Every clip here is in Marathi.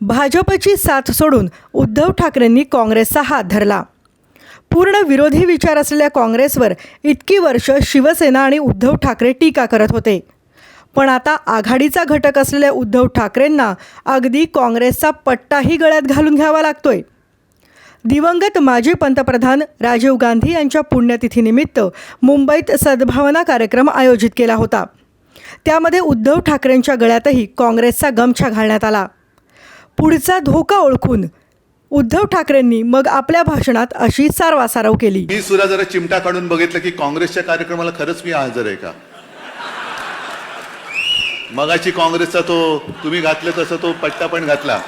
भाजपची साथ सोडून उद्धव ठाकरेंनी काँग्रेसचा हात धरला. पूर्ण विरोधी विचार असलेल्या काँग्रेसवर इतकी वर्ष शिवसेना आणि उद्धव ठाकरे टीका करत होते. पण आता आघाडीचा घटक असलेल्या उद्धव ठाकरेंना अगदी काँग्रेसचा पट्टाही गळ्यात घालून घ्यावा लागतोय. दिवंगत माजी पंतप्रधान राजीव गांधी यांच्या पुण्यतिथीनिमित्त मुंबईत सद्भावना कार्यक्रम आयोजित केला होता. त्यामध्ये उद्धव ठाकरेंच्या गळ्यातही काँग्रेसचा गमछा घालण्यात आला. पुढचा धोका ओळखून उद्धव ठाकरेंनी मग आपल्या भाषणात अशी सारवासारव केली. मी सुद्धा जरा चिमटा काढून बघितलं की काँग्रेसच्या कार्यक्रमाला खरंच मी हजर आहे का? मगाची काँग्रेसचा तो तुम्ही घातलं तसं तो पट्टा पण घातला.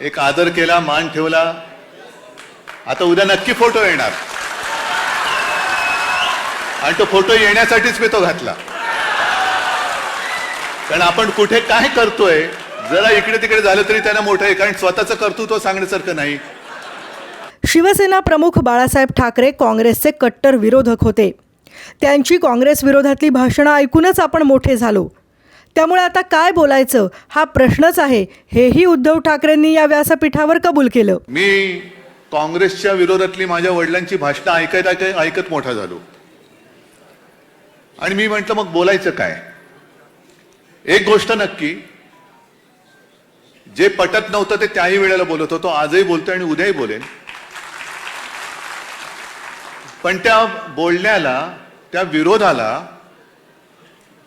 एक आदर केला मान ठेवला. आता उद्या नक्की फोटो येणार. आणि तो फोटो येण्यासाठीच मी तो घातला. कारण आपण कुठे काय करतोय जरा इकडे तिकडे झालं तरी त्यांना मोठं आहे कारण स्वतःचं कर्तृत्व सांगण्यासारखं नाही. शिवसेना प्रमुख बाळासाहेब ठाकरे काँग्रेसचे कट्टर विरोधक होते. त्यांची काँग्रेस विरोधातली भाषणं ऐकूनच आपण मोठे झालो. त्यामुळे आता काय बोलायचं हा प्रश्नच आहे. हेही उद्धव ठाकरेंनी या व्यासपीठावर कबूल केलं. मी काँग्रेसच्या विरोधातली माझ्या वडिलांची भाषणं ऐकत ऐकत ऐकत मोठा झालो. आणि मी म्हंटल मग बोलायचं काय? एक गोष्ट नक्की जे पटत नव्हतं ते त्याही वेळेला बोलत होतो. आजही बोलतोय आणि उद्याही बोलेन. पण त्या बोलण्याला त्या विरोधाला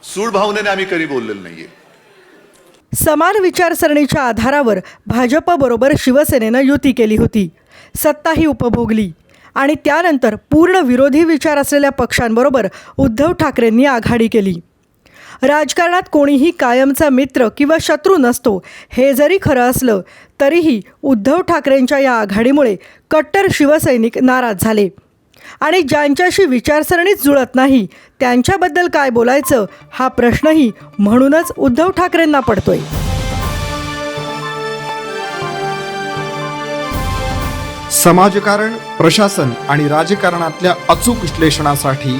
सूड भावनेने आम्ही कधी बोललेलो नाहीये. समान विचारसरणीच्या आधारावर भाजपबरोबर शिवसेनेनं युती केली होती. सत्ताही उपभोगली. आणि त्यानंतर पूर्ण विरोधी विचार असलेल्या पक्षांबरोबर उद्धव ठाकरेंनी आघाडी केली. राजकारणात कोणीही कायमचा मित्र किंवा शत्रू नसतो. हे जरी खरं असलं तरीही उद्धव ठाकरेंच्या या आघाडीमुळे कट्टर शिवसैनिक नाराज झाले. आणि ज्यांच्याशी विचारसरणीच जुळत नाही त्यांच्याबद्दल काय बोलायचं हा प्रश्नही म्हणूनच उद्धव ठाकरेंना पडतोय. समाजकारण प्रशासन आणि राजकारणातल्या अचूक विश्लेषणासाठी